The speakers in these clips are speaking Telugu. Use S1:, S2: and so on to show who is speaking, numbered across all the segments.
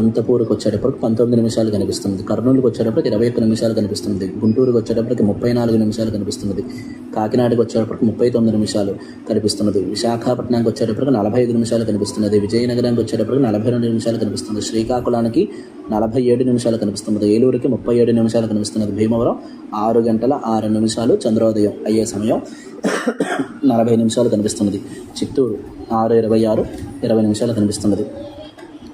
S1: అనంతపూర్కి వచ్చేటప్పటికి పంతొమ్మిది నిమిషాలు కనిపిస్తుంది. కర్నూలుకి వచ్చేటప్పటికి ఇరవై ఒక్క నిమిషాలు కనిపిస్తుంది. గుంటూరుకి వచ్చేటప్పటికి ముప్పై నాలుగు నిమిషాలు కనిపిస్తున్నది కాకినాడకి వచ్చేటప్పటికి ముప్పై తొమ్మిది నిమిషాలు కనిపిస్తున్నది. విశాఖపట్నానికి వచ్చేటప్పటికి నలభై ఐదు నిమిషాలు కనిపిస్తున్నది. విజయనగరానికి వచ్చేటప్పటికి నలభై రెండు నిమిషాలు కనిపిస్తుంది శ్రీకాకుళానికి నలభై ఏడు నిమిషాలు కనిపిస్తున్నది. ఏలూరుకి ముప్పై ఏడు నిమిషాలు కనిపిస్తున్నది. భీమవరం ఆరు గంటల ఆరు నిమిషాలు చంద్రోదయం అయ్యే సమయం నలభై నిమిషాలు కనిపిస్తున్నది. చిత్తూరు ఆరు ఇరవై ఆరు ఇరవై నిమిషాలు కనిపిస్తున్నది.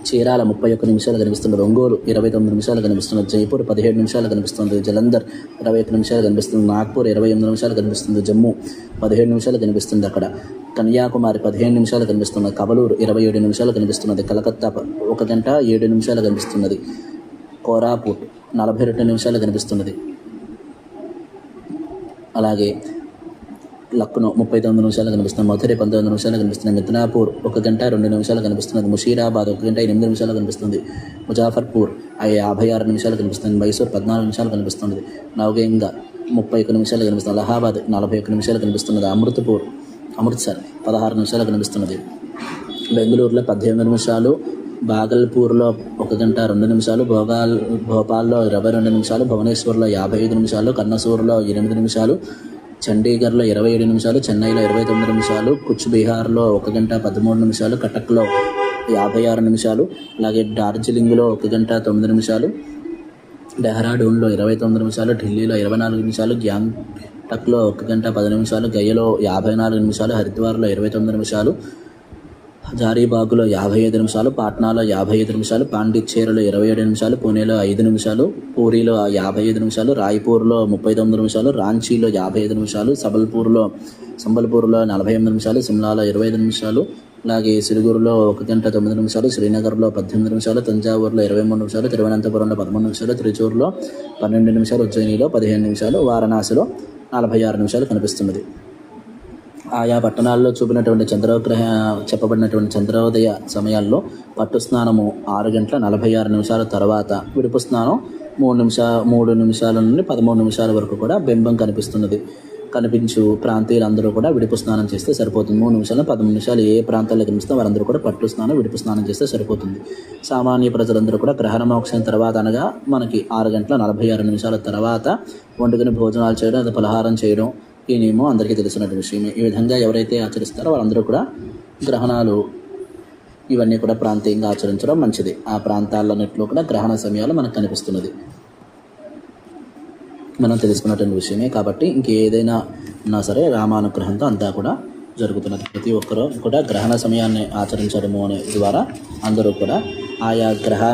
S1: చీరాల ముప్పై ఒక్క నిమిషాలు కనిపిస్తుంది ఒంగోలు ఇరవై తొమ్మిది నిమిషాలు కనిపిస్తుంది జైపూర్ పదిహేడు నిమిషాలు కనిపిస్తుంది జలంధర్ ఇరవై ఒక్క నిమిషాలు కనిపిస్తుంది నాగ్పూర్ ఇరవై ఎనిమిది నిమిషాలు కనిపిస్తుంది జమ్మూ పదిహేడు నిమిషాలు కనిపిస్తుంది అక్కడ. కన్యాకుమారి పదిహేను నిమిషాలు కనిపిస్తుంది కబలూరు ఇరవై ఏడు నిమిషాలు కనిపిస్తున్నది. కలకత్తా ఒక గంట ఏడు నిమిషాలు కనిపిస్తున్నది. కోరాపూట్ నలభై రెండు నిమిషాలు కనిపిస్తున్నది. అలాగే లక్నో ముప్పై తొమ్మిది నిమిషాలు కనిపిస్తుంది మధురై పంతొమ్మిది నిమిషాలు కనిపిస్తుంది మిద్నాపూర్ ఒక గంట రెండు నిమిషాలు కనిపిస్తున్నది ముషీరాబాద్ ఒక గంట ఎనిమిది నిమిషాలు కనిపిస్తుంది ముజాఫర్పూర్ యాభై ఆరు నిమిషాలు కనిపిస్తుంది మైసూర్ పద్నాలుగు నిమిషాలు కనిపిస్తుంది నవగంగా ముప్పై ఒక్క నిమిషాలు కనిపిస్తుంది అలహాబాద్ నలభై ఒక్క నిమిషాలు కనిపిస్తున్నది అమృత్పూర్ అమృత్సర్ పదహారు నిమిషాలు కనిపిస్తున్నది. బెంగళూరులో పద్దెనిమిది నిమిషాలు బాగల్పూర్లో ఒక గంట రెండు నిమిషాలు భోగాల్ భోపాల్లో ఇరవై రెండు నిమిషాలు భువనేశ్వర్లో యాభై ఐదు నిమిషాలు కన్నసూర్లో ఎనిమిది నిమిషాలు చండీగఢ్లో ఇరవై ఏడు నిమిషాలు చెన్నైలో ఇరవై తొమ్మిది నిమిషాలు కుచ్బీహార్లో ఒక గంట పదమూడు నిమిషాలు కటక్లో యాభై ఆరు నిమిషాలు అలాగే డార్జిలింగ్లో ఒక గంట తొమ్మిది నిమిషాలు డెహ్రాడూన్లో ఇరవై తొమ్మిది నిమిషాలు ఢిల్లీలో ఇరవై నాలుగు నిమిషాలు గ్యాంగ్టక్లో ఒక గంట పది నిమిషాలు గయలో యాభై నాలుగు నిమిషాలు హరిద్వార్లో ఇరవై తొమ్మిది నిమిషాలు హజారీబాగ్లో యాభై ఐదు నిమిషాలు పాట్నాలో యాభై ఐదు నిమిషాలు పాండిచ్చేరిలో ఇరవై ఏడు నిమిషాలు పూణేలో ఐదు నిమిషాలు పూరిలో యాభై ఐదు నిమిషాలు రాయ్పూర్లో ముప్పై తొమ్మిది నిమిషాలు రాంచీలో యాభై ఐదు నిమిషాలు సబల్పూర్లో సంబల్పూర్లో నలభై ఎనిమిది నిమిషాలు సిమ్లాలో ఇరవై ఐదు నిమిషాలు అలాగే సిరుగురులో ఒక గంట తొమ్మిది నిమిషాలు శ్రీనగర్లో పద్దెనిమిది నిమిషాలు తంజావూరులో ఇరవై మూడు నిమిషాలు తిరువనంతపురంలో పదమూడు నిమిషాలు త్రిచూరులో పన్నెండు నిమిషాలు ఉజ్జయినిలో పదిహేను నిమిషాలు వారణాసిలో నలభై ఆరు నిమిషాలు కనిపిస్తున్నది. ఆయా పట్టణాల్లో చూపినటువంటి చంద్రగ్రహ చెప్పబడినటువంటి చంద్రోదయ సమయాల్లో పట్టు స్నానము ఆరు గంటల నలభై ఆరు నిమిషాల తర్వాత విడుపు స్నానం మూడు నిమిషా మూడు నిమిషాల నుండి పదమూడు నిమిషాల వరకు కూడా బింబం కనిపిస్తున్నది. కనిపించు ప్రాంతీయులందరూ కూడా విడుపు స్నానం చేస్తే సరిపోతుంది. మూడు నిమిషాలు పదమూడు నిమిషాలు ఏ ప్రాంతాల్లో కనిపిస్తే వారందరూ కూడా పట్టు స్నానం విడుపు స్నానం చేస్తే సరిపోతుంది. సామాన్య ప్రజలందరూ కూడా గ్రహణ మోక్షం తర్వాత అనగా మనకి ఆరు గంటల నలభై ఆరు నిమిషాల తర్వాత వండుకుని భోజనాలు చేయడం అది పలహారం చేయడం ఈ నియమం అందరికీ తెలిసినటువంటి విషయమే ఈ విధంగా ఎవరైతే ఆచరిస్తారో వాళ్ళందరూ కూడా గ్రహణాలు ఇవన్నీ కూడా ప్రాంతీయంగా ఆచరించడం మంచిది. ఆ ప్రాంతాలన్నింటిలో కూడా గ్రహణ సమయాలు మనకు కనిపిస్తున్నది. మనం తెలుసుకున్నటువంటి విషయమే కాబట్టి ఇంకేదైనా ఉన్నా సరే రామానుగ్రహంతో అంతా కూడా జరుగుతున్నది. ప్రతి ఒక్కరూ కూడా గ్రహణ సమయాన్ని ఆచరించడము అనే ద్వారా అందరూ కూడా ఆయా గ్రహ